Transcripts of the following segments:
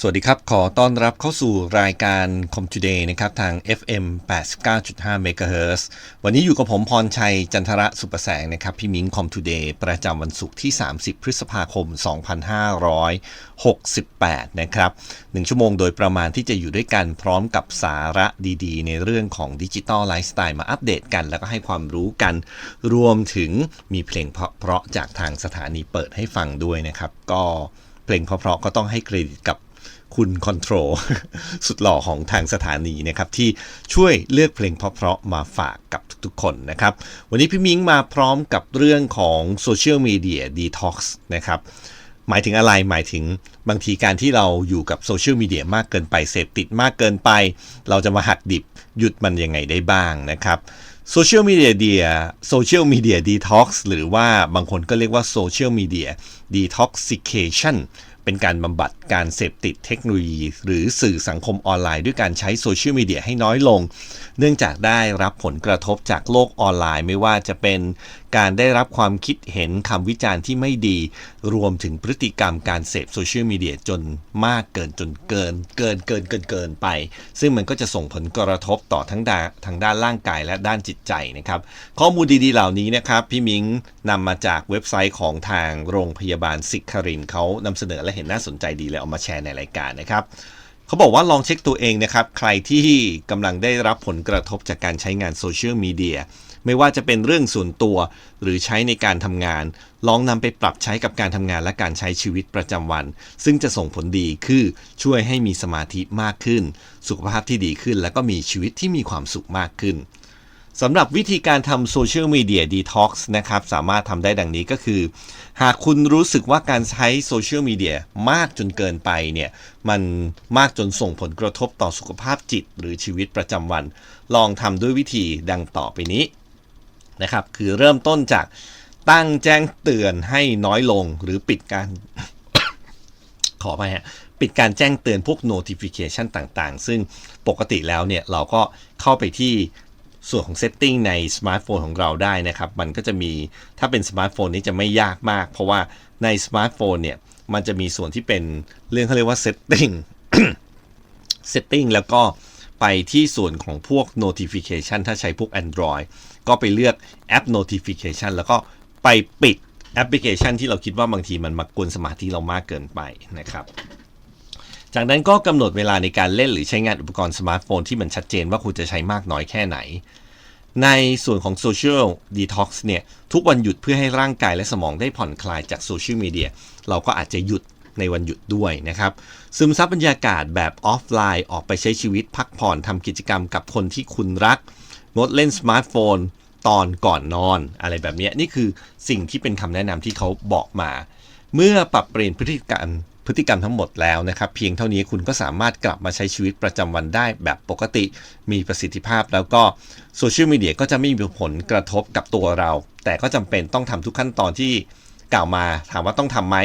สวัสดีครับ ขอต้อนรับเข้าสู่รายการ Com Today นะครับ ทาง FM 89.5 MHz วันนี้อยู่กับผมพรชัยจันทระสุประแสงนะครับ พี่มิ้ง Com Today ประจำวันศุกร์ที่ 30 พฤษภาคม 2568 นะครับ 1 ชั่วโมงโดยประมาณที่จะอยู่ด้วยกันพร้อมกับสาระดีๆ ในเรื่องของดิจิ t a ลไลฟ์สไตล์มาอัปเดตกัน แล้วก็ให้ความรู้กัน รวมถึงมีเพลงเพราะๆจากทางสถานีเปิดให้ฟังด้วยนะครับ ก็เพลงเพราะๆก็ต้องให้เครดิตกับ คุณคอนโทรลสุดหล่อของทางสถานีนะครับที่ช่วยเลือกเพลงเพราะๆมาฝากกับทุกๆคนนะครับ วันนี้พี่มิ้งมาพร้อมกับเรื่องของโซเชียลมีเดียดีท็อกซ์นะครับหมายถึงอะไรหมายถึงบางทีการที่เราอยู่กับโซเชียลมีเดียมากเกินไปเสพติดมากเกินไป เราจะมาหักดิบหยุดมันยังไงได้บ้างนะครับโซเชียลมีเดียเดียโซเชียลมีเดียดีท็อกซ์หรือว่าบางคนก็เรียกว่าโซเชียลมีเดียดีท็อกซิเคชัน เป็นการบำบัดการเสพติดเทคโนโลยี หรือสื่อสังคมออนไลน์ด้วยการใช้โซเชียลมีเดียให้น้อยลง เนื่องจากได้รับผลกระทบจากโลกออนไลน์ ไม่ว่าจะเป็น การได้รับความคิดเห็นคำวิจารณ์ที่ไม่ดี รวมถึงพฤติกรรมการเสพโซเชียลมีเดียจนมากเกินจนเกิน เกินเกินเกินเกินไป ซึ่งมันก็จะส่งผลกระทบต่อทั้งด้านทางด้านร่างกายและด้านจิตใจนะครับ ข้อมูลดีๆเหล่านี้นะครับ พี่มิงนำมาจากเว็บไซต์ของทางโรงพยาบาลสิกครินเขานำเสนอและเห็นน่าสนใจดีเลยเอามาแชร์ในรายการนะครับเขาบอกว่าลองเช็คตัวเองนะครับ ใครที่กำลังได้รับผลกระทบจากการใช้งานโซเชียลมีเดีย ไม่ว่าจะเป็นเรื่องส่วนตัว หรือใช้ในการทำงาน ลองนำไปปรับใช้กับการทำงานและการใช้ชีวิตประจำวัน ซึ่งจะส่งผลดีคือช่วยให้มีสมาธิมากขึ้น สุขภาพที่ดีขึ้น และก็มีชีวิตที่มีความสุขมากขึ้นสำหรับวิธีการทำโซเชียลมีเดียดีท็อกซ์นะครับ สามารถทำได้ดังนี้ก็คือ หากคุณรู้สึกว่าการใช้โซเชียลมีเดียมากจนเกินไปเนี่ย มันมากจนส่งผลกระทบต่อสุขภาพจิต หรือชีวิตประจำวัน ลองทำด้วยวิธีดังต่อไปนี้ นะครับ คือเริ่มต้นจากตั้งแจ้งเตือนให้น้อยลงหรือปิดการ ขอไปฮะปิดการแจ้งเตือนพวก notification ต่างๆ ซึ่งปกติแล้วเนี่ยเราก็เข้าไปที่ส่วนของ setting ในสมาร์ทโฟนของเราได้นะครับ มันก็จะมีถ้าเป็นสมาร์ทโฟนนี้จะไม่ยากมาก เพราะว่าในสมาร์ทโฟนเนี่ยมันจะมีส่วนที่เป็นเรื่องเขาเรียกว่า setting setting แล้วก็ไปที่ส่วนของพวก notification ถ้าใช้พวก Android ก็ไปเลือกแอป notification แล้วก็ไปปิดแอปพลิเคชันที่เราคิดว่าบางทีมันมากวนสมาธิเรามากเกินไปนะครับ จากนั้นก็กำหนดเวลาในการเล่นหรือใช้งานอุปกรณ์สมาร์ทโฟนที่มันชัดเจนว่าคุณจะใช้มากน้อยแค่ไหน ในส่วนของโซเชียลดีท็อกซ์เนี่ย ทุกวันหยุดเพื่อให้ร่างกายและสมองได้ผ่อนคลายจากโซเชียลมีเดียเราก็อาจจะหยุดในวันหยุดด้วยนะครับ ซึมซับบรรยากาศแบบออฟไลน์ออกไปใช้ชีวิตพักผ่อนทำกิจกรรมกับคนที่คุณรัก งดเล่นสมาร์ทโฟนตอนก่อนนอนอะไรแบบนี้นี่คือสิ่งที่เป็นคำแนะนำที่เขาบอกมา เมื่อปรับเปลี่ยนพฤติกรรมพฤติกรรมทั้งหมดแล้วนะครับ เพียงเท่านี้คุณก็สามารถกลับมาใช้ชีวิตประจำวันได้แบบปกติ มีประสิทธิภาพแล้วก็โซเชียลมีเดียก็จะไม่มีผลกระทบกับตัวเรา แต่ก็จำเป็นต้องทำทุกขั้นตอนที่กล่าวมาถามว่าต้องทำไหม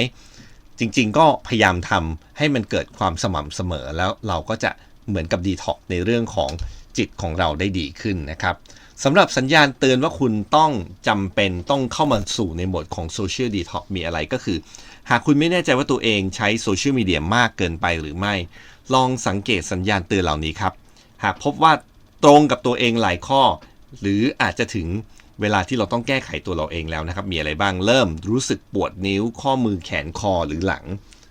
จริงๆ ก็พยายามทำให้มันเกิดความสม่ำเสมอแล้วเราก็จะเหมือนกับดีท็อกในเรื่องของ จิตของเราได้ดีขึ้นนะครับสำหรับสัญญาณเตือนว่าคุณต้องจำเป็นต้องเข้ามาสู่ในโหมดของโซเชียลดีท็อกมีอะไรก็คือ หากคุณไม่แน่ใจว่าตัวเองใช้โซเชียลมีเดียมากเกินไปหรือไม่ ลองสังเกตสัญญาณเตือนเหล่านี้ครับ หากพบว่าตรงกับตัวเองหลายข้อ หรืออาจจะถึงเวลาที่เราต้องแก้ไขตัวเราเองแล้วนะครับ มีอะไรบ้างเริ่มรู้สึกปวดนิ้วข้อมือแขนคอหรือหลัง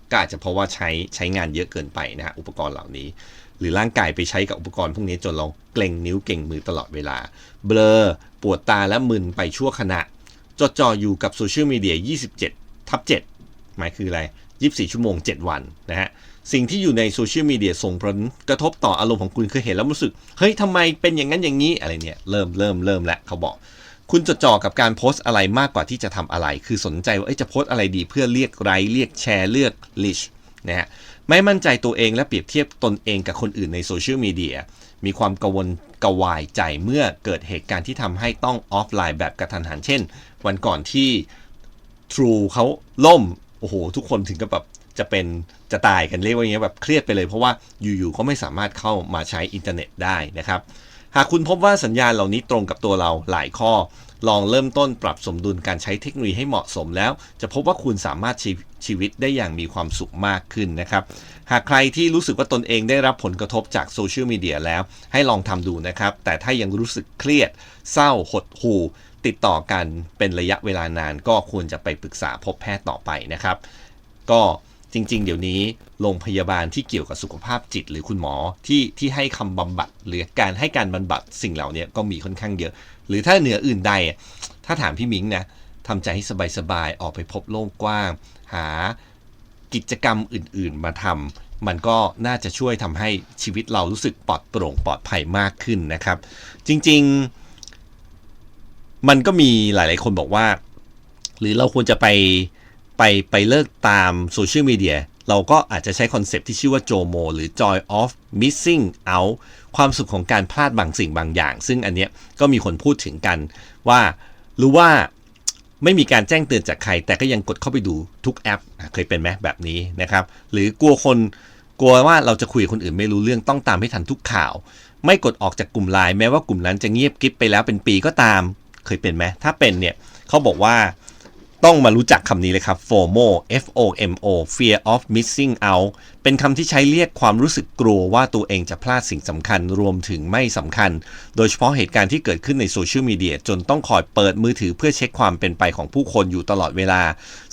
ก็อาจจะเพราะว่าใช้ใช้งานเยอะเกินไปนะฮะอุปกรณ์เหล่านี้ หรือร่างกายไปใช้กับอุปกรณ์พวกนี้จนเราเกร็งนิ้วเก่งมือตลอดเวลา เบลอ ปวดตาและมึนไปชั่วขณะ จดจ่ออยู่กับโซเชียลมีเดีย 27 ทับ 7 หมายคืออะไร 24 ชั่วโมง 7 วันนะฮะ สิ่งที่อยู่ในโซเชียลมีเดียส่งผลกระทบต่ออารมณ์ของคุณคือเห็นแล้วรู้สึก เฮ้ยทำไมเป็นอย่างนั้นอย่างนี้อะไรเนี่ย เริ่มเริ่มเริ่มแล้วเขาบอกคุณจดจ่อกับการโพสต์อะไรมากกว่าที่จะทำอะไร คือสนใจว่าจะโพสต์อะไรดีเพื่อเรียกไลค์เรียกแชร์เลือกลิชนะฮะ ไม่มั่นใจตัวเองและเปรียบเทียบตนเองกับคนอื่นในโซเชียลมีเดีย มีความกังวลกวายใจเมื่อเกิดเหตุการณ์ที่ทำให้ต้องออฟไลน์แบบกระทันหัน เช่น วันก่อนที่ True เขาล่ม โอ้โห ทุกคนถึงกับแบบจะเป็นจะตายกันเรียกว่าอย่างเงี้ยแบบเครียดไปเลยเพราะว่าอยู่ๆเขาไม่สามารถเข้ามาใช้อินเทอร์เน็ตได้นะครับ หากคุณพบว่าสัญญาณเหล่านี้ตรงกับตัวเราหลายข้อ ลองเริ่มต้นปรับสมดุลการใช้เทคโนโลยีให้เหมาะสมแล้ว จะพบว่าคุณสามารถชีชีวิตได้อย่างมีความสุขมากขึ้นนะครับ หากใครที่รู้สึกว่าตนเองได้รับผลกระทบจากโซเชียลมีเดียแล้ว ให้ลองทำดูนะครับ แต่ถ้ายังรู้สึกเครียด เศร้าหดหู่ติดต่อกันเป็นระยะเวลานาน ก็ควรจะไปปรึกษาพบแพทย์ต่อไปนะครับ ก็ จริง ๆ เดี๋ยวนี้โรงพยาบาลที่เกี่ยวกับสุขภาพจิต หรือคุณหมอที่ที่ให้คำบำบัดหรือการให้การบำบัดสิ่งเหล่านี้ก็มีค่อนข้างเยอะ หรือถ้าเหนืออื่นใด ถ้าถามพี่มิงนะทำใจให้สบายๆออกไปพบโลกกว้าง หากิจกรรมอื่น ๆ มาทำมันก็น่าจะช่วยทำให้ชีวิตเรารู้สึกปลอดโปร่งปลอดภัยมากขึ้นนะครับ จริง ๆ มันก็มีหลาย ๆ คนบอกว่า หรือเราควรจะไป ไปไปเลิกตามโซเชียลมีเดียเราก็อาจจะใช้คอนเซปต์ที่ชื่อว่า JOMO หรือ Joy of Missing Out ความสุขของการพลาดบางสิ่งบางอย่าง ซึ่งอันเนี้ยก็มีคนพูดถึงกันว่ารู้ว่าไม่มีการแจ้งเตือนจากใคร แต่ก็ยังกดเข้าไปดูทุกแอป เคยเป็นไหมแบบนี้นะครับ หรือกลัวคนกลัวว่าเราจะคุยคนอื่นไม่รู้เรื่องต้องตามให้ทันทุกข่าว ไม่กดออกจากกลุ่มไลน์แม้ว่ากลุ่มนั้นจะเงียบกริบไปแล้วเป็นปีก็ตาม เคยเป็นไหมถ้าเป็นเนี่ยเขาบอกว่า ต้องมารู้จักคำนี้เลยครับ FOMO F O M O Fear of Missing Out เป็นคำที่ใช้เรียกความรู้สึกกลัวว่าตัวเองจะพลาดสิ่งสำคัญรวมถึงไม่สำคัญ โดยเฉพาะเหตุการณ์ที่เกิดขึ้นในโซเชียลมีเดียจนต้องคอยเปิดมือถือเพื่อเช็คความเป็นไปของผู้คนอยู่ตลอดเวลา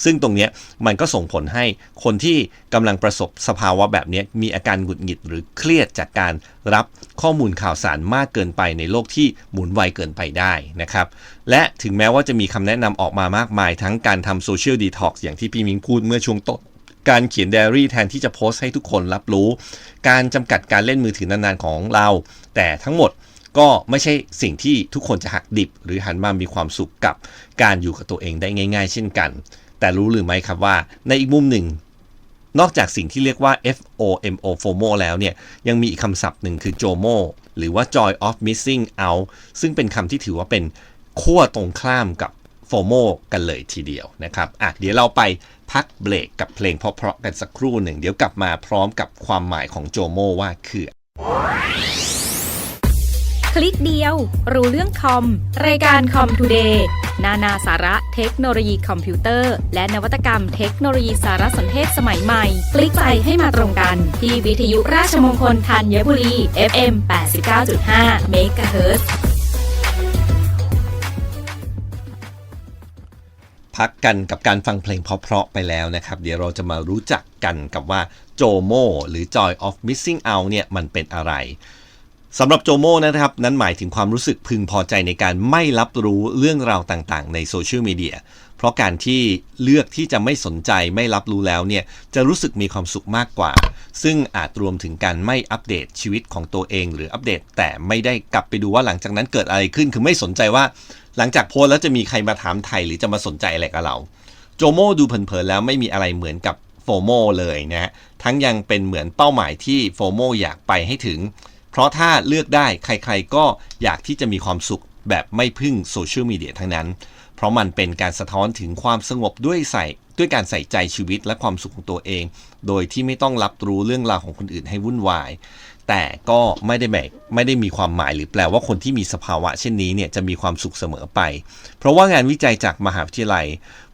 ซึ่งตรงนี้มันก็ส่งผลให้คนที่กำลังประสบสภาวะแบบนี้มีอาการหงุดหงิดหรือเครียดจากการ รับข้อมูลข่าวสารมากเกินไปในโลกที่หมุนไวเกินไปได้นะครับ และถึงแม้ว่าจะมีคำแนะนำออกมามากมายทั้งการทำโซเชียลดีท็อกซ์อย่างที่พี่มิงพูดเมื่อช่วงต้นการเขียนไดอารี่แทนที่จะโพสต์ให้ทุกคนรับรู้ การจำกัดการเล่นมือถือนานๆของเรา แต่ทั้งหมดก็ไม่ใช่สิ่งที่ทุกคนจะหักดิบ หรือหันมามีความสุขกับการอยู่กับตัวเองได้ง่าย ๆ เช่นกัน แต่รู้หรือไม่ครับว่าในอีกมุมหนึ่ง นอกจากสิ่งที่เรียกว่า FOMO FOMO แล้วเนี่ย ยังมีอีกคำศัพท์หนึ่งคือ JOMO หรือว่า Joy of Missing Out ซึ่งเป็นคำที่ถือว่าเป็นขั้วตรงข้ามกับ FOMO กันเลยทีเดียวนะครับอะเดี๋ยวเราไปพักเบรกกับเพลงเพราะๆกันสักครู่หนึ่ง เดี๋ยวกลับมาพร้อมกับความหมายของ JOMO ว่าคือ คลิกเดียว รู้เรื่องคอม รายการคอมทูเดย์นานาสาระเทคโนโลยีคอมพิวเตอร์ และนวัตกรรมเทคโนโลยีสารสนเทศสมัยใหม่ คลิกไปให้มาตรงกัน ที่วิทยุราชมงคลธัญบุรี FM 89.5 MHz พักกันกับการฟังเพลงเพราะๆไปแล้วนะครับ เดี๋ยวเราจะมารู้จักกันกับว่า JOMO หรือ Joy of Missing Out เนี่ยมันเป็นอะไร สำหรับโจโมนะครับ นั้นหมายถึงความรู้สึกพึงพอใจในการไม่รับรู้เรื่องราวต่างๆ ในโซเชียลมีเดียเพราะการที่เลือกที่จะไม่สนใจไม่รับรู้แล้วเนี่ยจะรู้สึกมีความสุขมากกว่า ซึ่งอาจรวมถึงการไม่อัปเดตชีวิตของตัวเอง หรืออัปเดต แต่ไม่ได้กลับไปดูว่าหลังจากนั้นเกิดอะไรขึ้นคือไม่สนใจว่า หลังจากโพสแล้วจะมีใครมาถามไทยหรือจะมาสนใจอะไรกับเรา โจโมดูเผินๆแล้วไม่มีอะไรเหมือนกับโฟโมเลยนะฮะทั้งยังเป็นเหมือนเป้าหมายที่โฟโมอยากไปให้ถึง เพราะถ้าเลือกได้ใครๆก็อยากที่จะมีความสุขแบบไม่พึ่งโซเชียลมีเดียทั้งนั้น เพราะมันเป็นการสะท้อนถึงความสงบด้วยใส่ด้วยการใส่ใจชีวิตและความสุขของตัวเอง โดยที่ไม่ต้องรับรู้เรื่องราวของคนอื่นให้วุ่นวาย แต่ก็ไม่ได้แบกไม่ได้มีความหมายหรือแปลว่าคนที่มีสภาวะเช่นนี้เนี่ยจะมีความสุขเสมอไป เพราะว่างานวิจัยจากมหาวิทยาลัย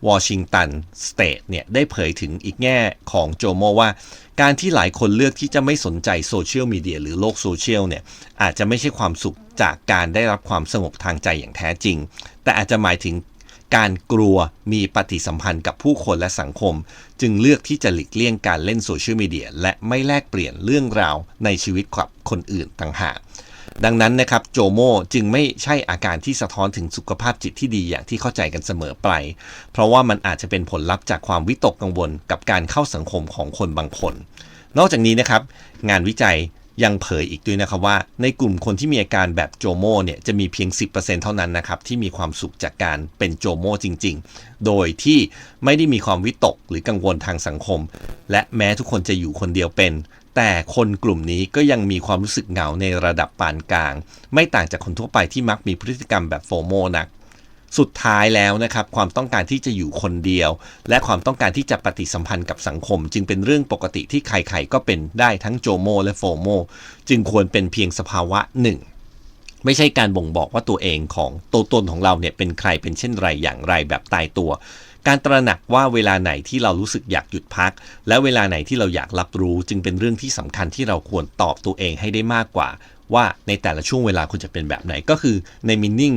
วอชิงตันสเตทเนี่ยได้เผยถึงอีกแง่ของโจโมว่า การที่หลายคนเลือกที่จะไม่สนใจโซเชียลมีเดียหรือโลกโซเชียลเนี่ยอาจจะไม่ใช่ความสุขจากการได้รับความสงบทางใจอย่างแท้จริง แต่อาจจะหมายถึงการกลัวมีปฏิสัมพันธ์กับผู้คนและสังคม จึงเลือกที่จะหลีกเลี่ยงการเล่นโซเชียลมีเดียและไม่แลกเปลี่ยนเรื่องราวในชีวิตกับคนอื่นต่างหาก ดังนั้นนะครับโจโมจึงไม่ใช่อาการที่สะท้อนถึงสุขภาพจิตที่ดีอย่างที่เข้าใจกันเสมอไป เพราะว่ามันอาจจะเป็นผลลัพธ์จากความวิตกกังวลกับการเข้าสังคมของคนบางคน นอกจากนี้นะครับ งานวิจัยยังเผยอีกด้วยนะครับว่า ในกลุ่มคนที่มีอาการแบบโจโมเนี่ยจะมีเพียง 10%เท่านั้นนะครับที่มีความสุขจากการเป็นโจโมจริง ๆ โดยที่ไม่ได้มีความวิตกหรือกังวลทางสังคม และแม้ทุกคนจะอยู่คนเดียวเป็น แต่คนกลุ่มนี้ก็ยังมีความรู้สึกเหงาในระดับปานกลาง ไม่ต่างจากคนทั่วไปที่มักมีพฤติกรรมแบบโฟโมนัก สุดท้ายแล้วนะครับความต้องการที่จะอยู่คนเดียว และความต้องการที่จะปฏิสัมพันธ์กับสังคม จึงเป็นเรื่องปกติที่ใครๆก็เป็นได้ทั้งโจโมและโฟโมจึงควรเป็นเพียงสภาวะหนึ่งไม่ใช่การบ่งบอกว่าตัวเองของตัวตนของเราเนี่ยเป็นใครเป็นเช่นไรอย่างไรแบบตายตัว การตระหนักว่าเวลาไหนที่เรารู้สึกอยากหยุดพัก และเวลาไหนที่เราอยากรับรู้ จึงเป็นเรื่องที่สำคัญที่เราควรตอบตัวเองให้ได้มากกว่า ว่าในแต่ละช่วงเวลาคุณจะเป็นแบบไหนก็คือในมินนิ่ง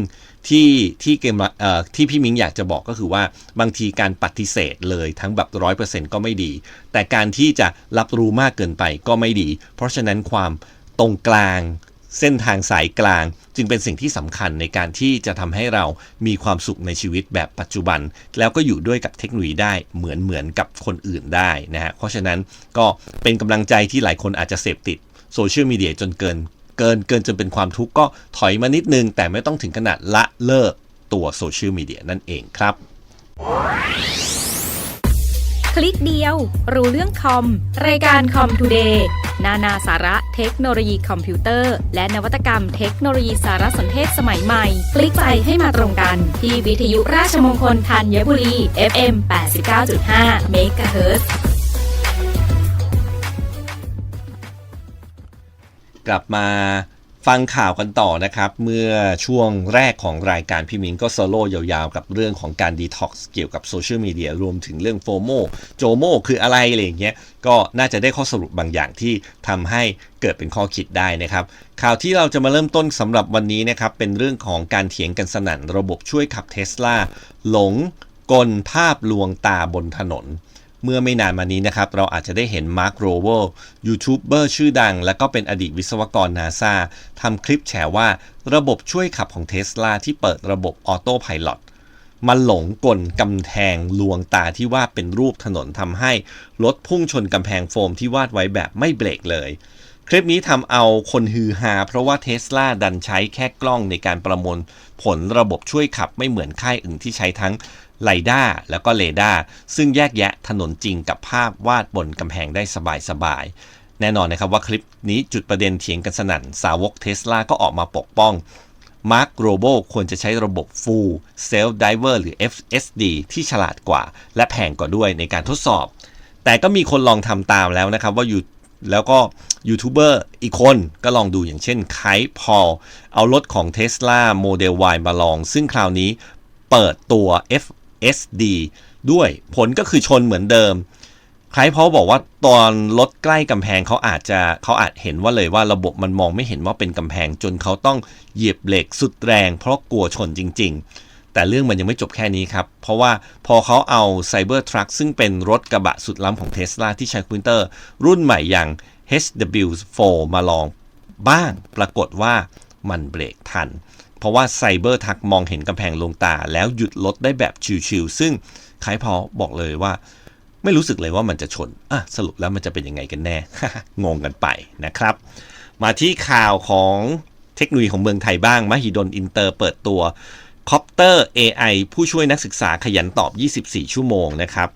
ที่ที่เกมเอ่อที่พี่มิงอยากจะบอกก็คือว่าบางทีการปฏิเสธเลยทั้งแบบร้อยเปอร์เซ็นต์ก็ไม่ดี แต่การที่จะรับรู้มากเกินไปก็ไม่ดี เพราะฉะนั้นความตรงกลาง เส้นทางสายกลาง จึงเป็นสิ่งที่สำคัญในการที่จะทำให้เรามีความสุขในชีวิตแบบปัจจุบัน แล้วก็อยู่ด้วยกับเทคโนโลยีได้เหมือนเหมือนกับคนอื่นได้นะฮะเพราะฉะนั้นก็เป็นกำลังใจที่หลายคนอาจจะเสพติดโซเชียลมีเดียจนเกิน เกินเกินจนเป็นความทุกข์ก็ถอยมานิดนึง แต่ไม่ต้องถึงขนาดละเลิกตัวโซเชียลมีเดียนั่นเองครับ ลิกเดียว รู้เรื่องคอม รายการคอมทูเดย์นานาสาระเทคโนโลยีคอมพิวเตอร์ และนวัตกรรมเทคโนโลยีสารสนเทศสมัยใหม่ คลิกไปให้มาตรงกัน ที่วิทยุราชมงคลธัญบุรี FM 89.5 MHz กลับมา ฟังข่าวกันต่อนะครับ เมื่อช่วงแรกของรายการพี่มิงก็โซโล่ยาวๆ กับเรื่องของการดีท็อกซ์เกี่ยวกับโซเชียลมีเดียรวมถึงเรื่องโฟโมโจโมคืออะไรอะไรอย่างเงี้ยก็น่าจะได้ข้อสรุปบางอย่างที่ทำให้เกิดเป็นข้อคิดได้นะครับ ข่าวที่เราจะมาเริ่มต้นสำหรับวันนี้นะครับ เป็นเรื่องของการเถียงกันสนั่นระบบช่วยขับเทสลาหลงกลภาพลวงตาบนถนน เมื่อไม่นานมานี้นะครับ เราอาจจะได้เห็นมาร์คโรเวลยูทูบเบอร์ชื่อดัง และก็เป็นอดีตวิศวกรนาซาทำคลิปแฉว่าระบบช่วยขับของเทสลาที่เปิดระบบออโต้พ l o t มันหลงกลกำแพงลวงตาที่วาดเป็นรูปถนนทำให้รถพุ่งชนกำแพงโฟมที่วาดไว้แบบไม่เบรกเลย คลิปนี้ทำเอาคนฮือฮาเพราะว่าเทสลาดันใช้แค่กล้องในการประมวลผลระบบช่วยขับไม่เหมือนค่ายอื่นที่ใช้ทั้ง ไลด้าแล้วก็เรดาร์ซึ่งแยกแยะถนนจริงกับภาพวาดบนกำแพงได้สบายๆ แน่นอนนะครับว่าคลิปนี้จุดประเด็นเถียงกันสนั่น สาวกเทสลาก็ออกมาปกป้องมาร์คโรโบควรจะใช้ระบบ Full Self Driver หรือ FSD ที่ฉลาดกว่า และแพงกว่าด้วยในการทดสอบ แต่ก็มีคนลองทำตามแล้วนะครับว่าอยู่แล้วก็ยูทูบเบอร์อีกคนก็ลองดูอย่างเช่นไคพอลเอารถของ Tesla Model Y มาลอง ซึ่งคราวนี้เปิดตัว F SD ด้วยผลก็คือชนเหมือนเดิมใครเพราะบอกว่าตอนรถใกล้กำแพงเขาอาจจะเขาอาจเห็นว่าเลยว่าระบบมันมองไม่เห็นว่าเป็นกำแพงจนเขาต้องเหยียบเบรกสุดแรง เพราะกลัวชนจริง ๆ แต่เรื่องมันยังไม่จบแค่นี้ครับ เพราะว่าพอเขาเอา Cyber Truck ซึ่งเป็นรถกระบะสุดล้ำของ Tesla ที่ใช้คอมพิวเตอร์ รุ่นใหม่อย่าง HW4 มาลองบ้างปรากฏว่ามันเบรกทัน เพราะว่า Cyber Truck มองเห็นกำแพงลงตา แล้วหยุดรถได้แบบชิวๆซึ่งใคพอบอกเลยว่า ไม่รู้สึกเลยว่ามันจะชนอะสรุปแล้วมันจะเป็นยังไงกันแน่ งงกันไปนะครับ มาที่ข่าวของเทคโนโลยีของเมืองไทยบ้างมหิดลอินเตอร์เปิดตัวคอปเตอร์ AI ผู้ช่วยนักศึกษาขยันตอบ 24 ชั่วโมงนะครับ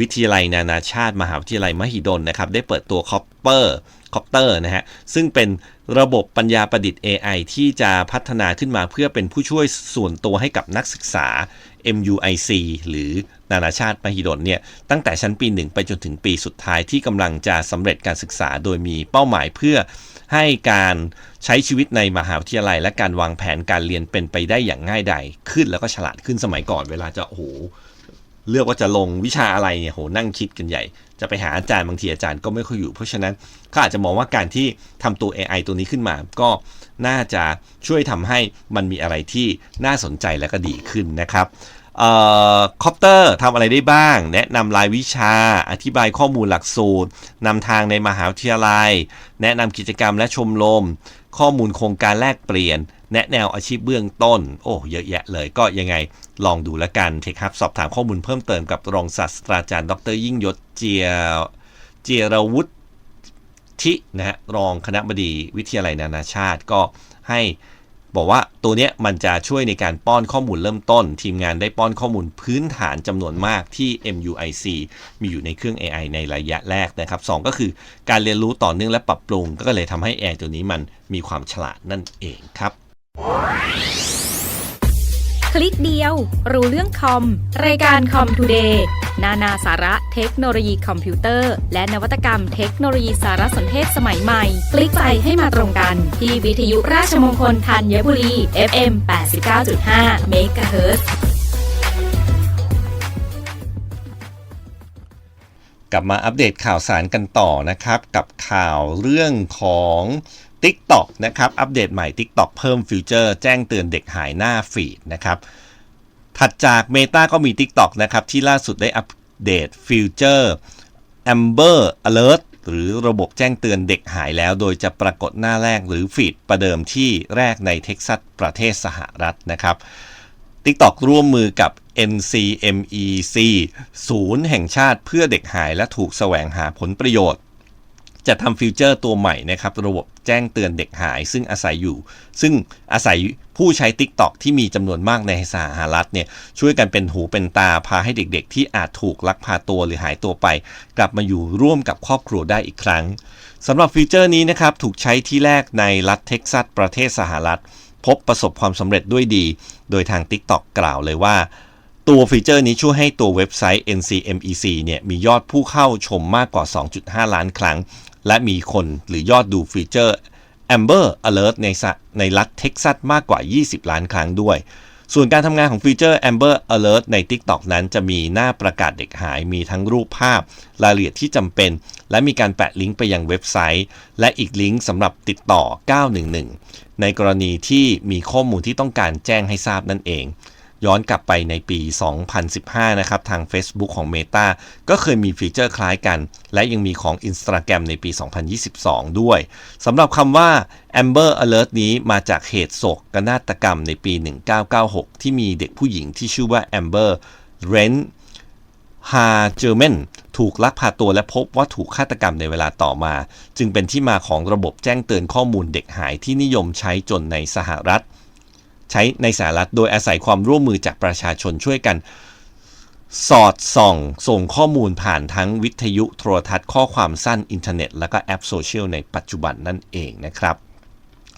วิทยาลัยนานาชาติ มหาวิทยาลัยมหิดลนะครับ ได้เปิดตัวคอปเปอร์ คอปเตอร์นะฮะ ซึ่งเป็นระบบปัญญาประดิษฐ์ AI ที่จะพัฒนาขึ้นมาเพื่อเป็นผู้ช่วยส่วนตัวให้กับนักศึกษา MUIC หรือนานาชาติมหิดลเนี่ยตั้งแต่ชั้นปี 1 ไปจนถึงปีสุดท้ายที่กำลังจะสำเร็จการศึกษาโดยมีเป้าหมายเพื่อให้การใช้ชีวิตในมหาวิทยาลัย และการวางแผนการเรียนเป็นไปได้อย่างง่ายดายขึ้นแล้วก็ฉลาดขึ้นสมัยก่อนเวลาจะโอ้โห เลือกว่าจะลงวิชาอะไรเนี่ยโหนั่งคิดกันใหญ่ จะไปหาอาจารย์บางทีอาจารย์ก็ไม่ค่อยอยู่ เพราะฉะนั้นเขาอาจจะมองว่าการที่ทำตัว AI ตัวนี้ขึ้นมา ก็น่าจะช่วยทำให้มันมีอะไรที่น่าสนใจและก็ดีขึ้นนะครับคอปเตอร์ทำอะไรได้บ้าง แนะนำรายวิชา อธิบายข้อมูลหลักสูตรนำทางในมหาวิทยาลัย แนะนำกิจกรรมและชมรมข้อมูลโครงการแลกเปลี่ยน แนะแนวอาชีพเบื้องต้น โอ้ เยอะแยะเลย ก็ยังไงลองดูแล้วกันเทคครับสอบถามข้อมูลเพิ่มเติมกับรองศาสตราจารย์ ดรยิ่งยศเจียเจียรวุฒินะฮะรองคณะบดีวิทยาลัยนานาชาติก็ให้บอกว่าตัวเนี้ยมันจะช่วยในการป้อนข้อมูลเริ่มต้น ทีมงานได้ป้อนข้อมูลพื้นฐานจำนวนมากที่ MUIC มีอยู่ในเครื่อง AI ในระยะแรกนะครับสองก็คือการเรียนรู้ต่อเนื่องและปรับปรุง ก็เลยทำให้ AI ตัวนี้มันมีความฉลาดนั่นเองครับ คลิกเดียว รู้เรื่องคอม รายการคอมทูเดย์นานาสาระเทคโนโลยีคอมพิวเตอร์ และนวัตกรรมเทคโนโลยีสารสนเทศสมัยใหม่ คลิกไปให้มาตรงกัน ที่วิทยุราชมงคลธัญบุรี FM 89.5 MHz กลับมาอัปเดตข่าวสารกันต่อนะครับ กับข่าวเรื่องของ TikTok นะครับอัปเดตใหม่ TikTok เพิ่มฟิวเจอร์แจ้งเตือนเด็กหายหน้าฟีดนะครับถัดจาก Meta ก็มี TikTok นะครับที่ล่าสุดได้อัปเดตฟิวเจอร์ Amber Alert หรือระบบแจ้งเตือนเด็กหายแล้ว โดยจะปรากฏหน้าแรกหรือฟีดประเดิมที่แรกในเท็กซัสประเทศสหรัฐนะครับ TikTok ร่วมมือกับ NCMEC ศูนย์แห่งชาติเพื่อเด็กหายและถูกแสวงหาผลประโยชน์ จะทำฟีเจอร์ตัวใหม่นะครับ ระบบแจ้งเตือนเด็กหาย ซึ่งอาศัยอยู่ ซึ่งอาศัยผู้ใช้ TikTok ที่มีจำนวนมากในสหรัฐเนี่ยช่วยกันเป็นหูเป็นตาพาให้เด็กๆ ที่อาจถูกลักพาตัวหรือหายตัวไป กลับมาอยู่ร่วมกับครอบครัวได้อีกครั้งสำหรับฟีเจอร์นี้นะครับถูกใช้ที่แรกในรัฐเท็กซัสประเทศสหรัฐ พบประสบความสำเร็จด้วยดี โดยทาง TikTok กล่าวเลยว่าตัวฟีเจอร์นี้ช่วยให้ตัวเว็บไซต์ NCMEC เนี่ยมียอดผู้เข้าชมมากกว่า 2.5 ล้านครั้ง และมีคนหรือยอดดูฟีเจอร์ Amber Alert ในสะในรัฐเท็กซัสมากกว่า 20 ล้านครั้งด้วย ส่วนการทำงานของฟีเจอร์ Amber Alert ใน TikTok นั้นจะมีหน้าประกาศเด็กหาย มีทั้งรูปภาพ รายละเอียดที่จำเป็น และมีการแปะลิงก์ไปยังเว็บไซต์ และอีกลิงก์สำหรับติดต่อ 911 ในกรณีที่มีข้อมูลที่ต้องการแจ้งให้ทราบนั่นเอง ย้อนกลับไปในปี 2015 นะครับ ทาง Facebook ของ Meta ก็เคยมีฟีเจอร์คล้ายกัน และยังมีของ Instagram ในปี 2022 ด้วยสำหรับคำว่า Amber Alert นี้มาจากเหตุโศกนาฏกรรมในปี 1996 ที่มีเด็กผู้หญิงที่ชื่อว่า Amber r e n ฮาเจอร์เมนถูกลักพาตัวและพบว่าถูกฆาตกรรมในเวลาต่อมา จึงเป็นที่มาของระบบแจ้งเตือนข้อมูลเด็กหายที่นิยมใช้จนในสหรัฐ ใช้ในสหรัฐโดยอาศัยความร่วมมือจากประชาชนช่วยกัน สอดส่อง ส่งข้อมูลผ่านทั้งวิทยุโทรทัศน์ข้อความสั้นอินเทอร์เน็ต และก็แอปโซเชียลในปัจจุบันนั่นเองนะครับ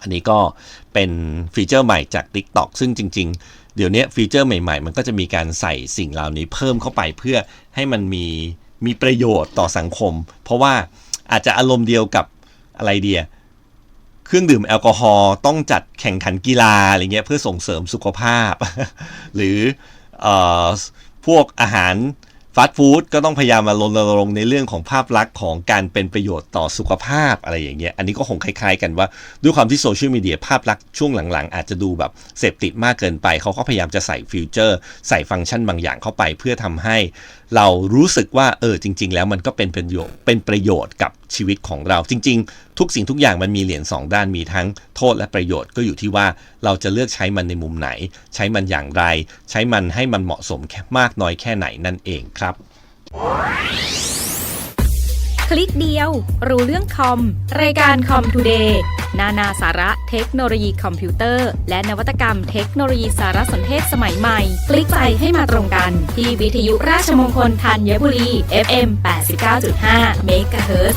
อันนี้ก็เป็นฟีเจอร์ใหม่จาก TikTok ซึ่งจริง ๆ เดี๋ยวนี้ฟีเจอร์ใหม่ๆ มันก็จะมีการใส่สิ่งเหล่านี้เพิ่มเข้าไปเพื่อให้มันมีมีประโยชน์ต่อสังคม เพราะว่าอาจจะอารมณ์เดียวกับอะไรเดีย เครื่องดื่มแอลกอฮอล์ต้องจัดแข่งขันกีฬาอะไรเงี้ยเพื่อส่งเสริมสุขภาพ หรืออพวกอาหารฟาสต์ฟู้ดก็ต้องพยายามมารณรงค์ในเรื่องของภาพลักษณ์ของการเป็นประโยชน์ต่อสุขภาพอะไรอย่างเงี้ย อันนี้ก็คงคล้ายๆกันว่าด้วยความที่โซเชียลมีเดียภาพลักษณ์ช่วงหลังๆ อาจจะดูแบบเสพติดมากเกินไป เขาก็พยายามจะใส่ฟิวเจอร์ ใส่ฟังก์ชันบางอย่างเข้าไป เพื่อทำให้เรารู้สึกว่าเออจริง ๆ แล้วมันก็เป็นประโยชน์เป็นประโยชน์กับ ชีวิตของเราจริง ๆ ทุกสิ่งทุกอย่างมันมีเหรียญสองด้านมีทั้งโทษและประโยชน์ก็อยู่ที่ว่าเราจะเลือกใช้มันในมุมไหน ใช้มันอย่างไร ใช้มันให้มันเหมาะสมแค่มากน้อยแค่ไหนนั่นเองครับ คลิกเดียว รู้เรื่องคอม รายการคอมทูเดย์ นานาสาระเทคโนโลยีคอมพิวเตอร์ และนวัตกรรมเทคโนโลยีสารสนเทศสมัยใหม่ คลิกไปให้มาตรงกัน ที่วิทยุราชมงคลธัญบุรี FM 89.5 MHz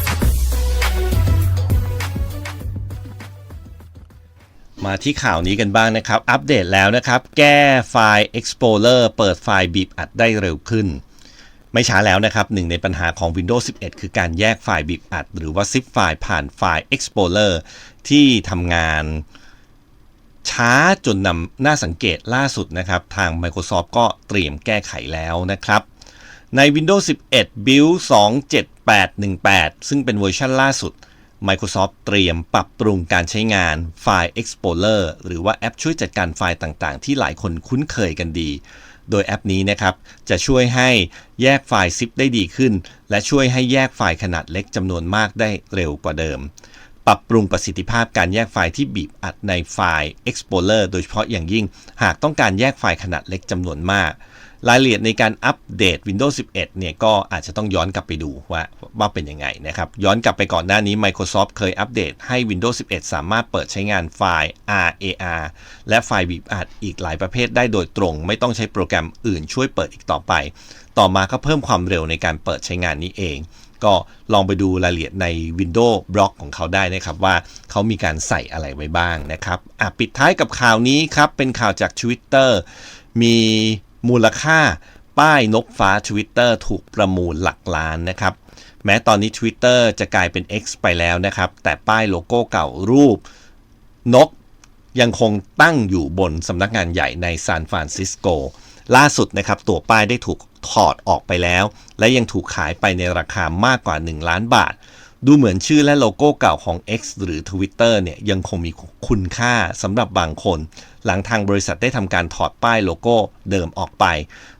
มาที่ข่าวนี้กันบ้างนะครับ อัปเดตแล้วนะครับ แก้ไฟล์ Explorer เปิดไฟล์บีบอัดได้เร็วขึ้น ไม่ช้าแล้วนะครับหนึ่งในปัญหาของ Windows 11 คือการแยกไฟล์บีบอัด หรือว่า zip ไฟล์ผ่านไฟล์ Explorer ที่ทำงานช้าจนนำน่าสังเกตล่าสุดนะครับ ทาง Microsoft ก็เตรียมแก้ไขแล้วนะครับ ใน Windows 11 Build 27818 ซึ่งเป็นเวอร์ชันล่าสุด Microsoft เตรียมปรับปรุงการใช้งานไฟล์ Explorer หรือว่าแอปช่วยจัดการไฟล์ต่างๆ ที่หลายคนคุ้นเคยกันดี โดยแอปนี้นะครับ จะช่วยให้แยกไฟล์ zip ได้ดีขึ้น และช่วยให้แยกไฟล์ขนาดเล็กจำนวนมากได้เร็วกว่าเดิม ปรับปรุงประสิทธิภาพการแยกไฟล์ที่บีบอัดในไฟล์ Explorer โดยเฉพาะอย่างยิ่ง หากต้องการแยกไฟล์ขนาดเล็กจำนวนมาก รายละเอียดในการอัปเดต Windows 11 เนี่ยก็อาจจะต้องย้อนกลับไปดูว่าว่าเป็นยังไงนะครับ ย้อนกลับไปก่อนหน้านี้ Microsoft เคยอัปเดตให้ Windows 11 สามารถเปิดใช้งานไฟล์ RAR และไฟล์ WebArt อีกหลายประเภทได้โดยตรง ไม่ต้องใช้โปรแกรมอื่นช่วยเปิดอีกต่อไป ต่อมาก็เพิ่มความเร็วในการเปิดใช้งานนี้เอง ก็ลองไปดูรายละเอียดใน Windows Blog ของเขาได้นะครับว่าเขามีการใส่อะไรไว้บ้างนะครับปิดท้ายกับข่าวนี้ครับเป็นข่าวจาก Twitter มี มูลค่าป้ายนกฟ้า Twitter ถูกประมูลหลักล้านนะครับ แม้ตอนนี้ Twitter จะกลายเป็น X ไปแล้วนะครับ แต่ป้ายโลโก้เก่ารูป นกยังคงตั้งอยู่บนสำนักงานใหญ่ในซานฟรานซิสโก ล่าสุดนะครับ ตัวป้ายได้ถูกถอดออกไปแล้ว และยังถูกขายไปในราคามากกว่า 1 ล้านบาท ดูเหมือนชื่อและโลโก้เก่าของ X หรือ Twitter เนี่ยยังคงมีคุณค่าสำหรับบางคน หลังทางบริษัทได้ทำการถอดป้ายโลโก้เดิมออกไป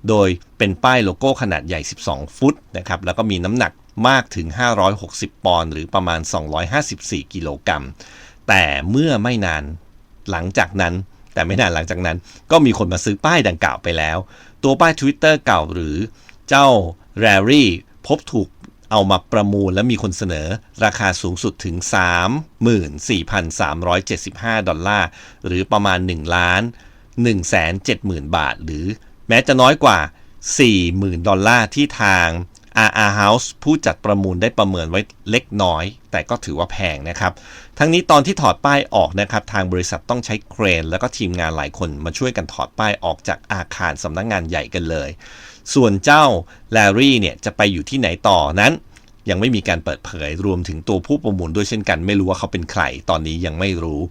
โดยเป็นป้ายโลโก้ขนาดใหญ่ 12 ฟุตนะครับแล้วก็มีน้ำหนักมากถึง 560 ปอนด์หรือประมาณ 254 กิโลกรัม แต่เมื่อไม่นานหลังจากนั้น แต่ไม่นานหลังจากนั้น ก็มีคนมาซื้อป้ายดังกล่าวไปแล้ว ตัวป้าย Twitter เก่าหรือเจ้า r a r y พบถูก เอามาประมูลและมีคนเสนอ ราคาสูงสุดถึง 34,375 ดอลลาร์ หรือประมาณ 1 ล้าน 170,000 บาท หรือแม้จะน้อยกว่า 40,000 ดอลลาร์ที่ทาง RR House ผู้จัดประมูลได้ประเมินไว้เล็กน้อย แต่ก็ถือว่าแพงนะครับ ทั้งนี้ตอนที่ถอดป้ายออกนะครับ ทางบริษัทต้องใช้เครน แล้วก็ทีมงานหลายคนมาช่วยกันถอดป้ายออกจากอาคารสำนักงงานใหญ่กันเลย ส่วนเจ้าแลรี่เนี่ยจะไปอยู่ที่ไหนต่อนั้น ยังไม่มีการเปิดเผยรวมถึงตัวผู้ประมูลด้วยเช่นกัน ไม่รู้ว่าเขาเป็นใคร ตอนนี้ยังไม่รู้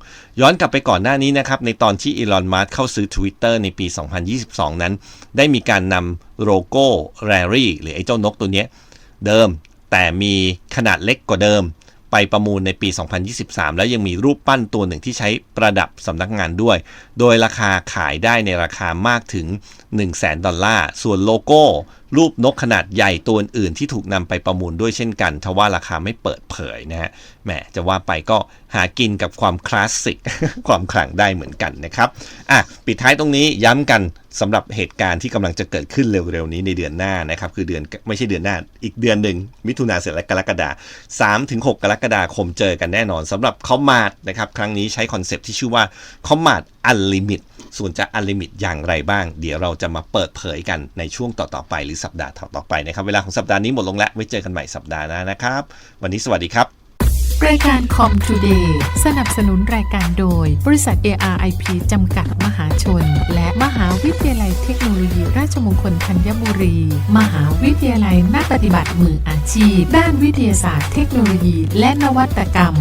ย้อนกลับไปก่อนหน้านี้นะครับ ในตอนที่อีลอน มัสเข้าซื้อ Twitter ในปี 2022 นั้น ได้มีการนำโลโก้แรรี่หรือไอ้เจ้านกตัวนี้เดิมแต่มีขนาดเล็กกว่าเดิม ไปประมูลในปี 2023 แล้วยังมีรูปปั้นตัวหนึ่งที่ใช้ประดับสำนักงานด้วย โดยราคาขายได้ในราคามากถึง1 0 0 0 0แดอลลาร์ส่วนโลโก้ รูปนกขนาดใหญ่ตัวอื่นที่ถูกนำไปประมูลด้วยเช่นกันทว่าราคาไม่เปิดเผยนะฮะแหมจะว่าไปก็หากินกับความคลาสสิก ความขลังได้เหมือนกันนะครับอะปิดท้ายตรงนี้ย้ำกันสำหรับเหตุการณ์ที่กำลังจะเกิดขึ้นเร็วๆนี้ในเดือนหน้านะครับ คือเดือนไม่ใช่เดือนหน้า อีกเดือนหนึ่งมิถุนาเสร็จแล้วกรกฎาสามถึงหกกรกฎาคมเจอกันแน่นอนสำหรับคอมมาดนะครับ ครั้งนี้ใช้คอนเซปต์ที่ชื่อว่าคอมมาดอันลิมิต ส่วนจะอันลิมิตอย่างไรบ้าง เดี๋ยวเราจะมาเปิดเผยกันในช่วงต่อๆไปหรือสัปดาห์ต่อๆไปนะครับ เวลาของสัปดาห์นี้หมดลงแล้ว ไว้เจอกันใหม่สัปดาห์หน้านะครับ วันนี้สวัสดีครับ รายการคอม Today สนับสนุนรายการโดย บริษัท ARIP จำกัดมหาชน และมหาวิทยาลัยเทคโนโลยี ราชมงคลธัญบุรี มหาวิทยาลัยนักปฏิบัติมืออาชีพ ด้านวิทยาศาสตร์เทคโนโลยี และนวัตกรรม